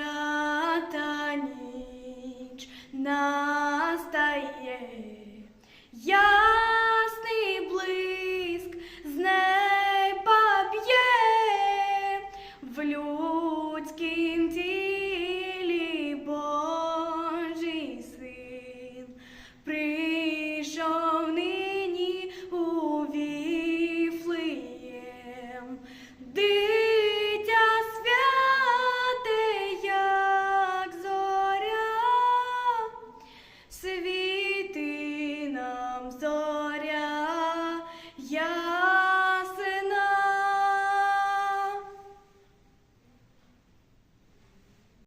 свята ніч настає, ясний блиск з неба б'є в людськім тілі.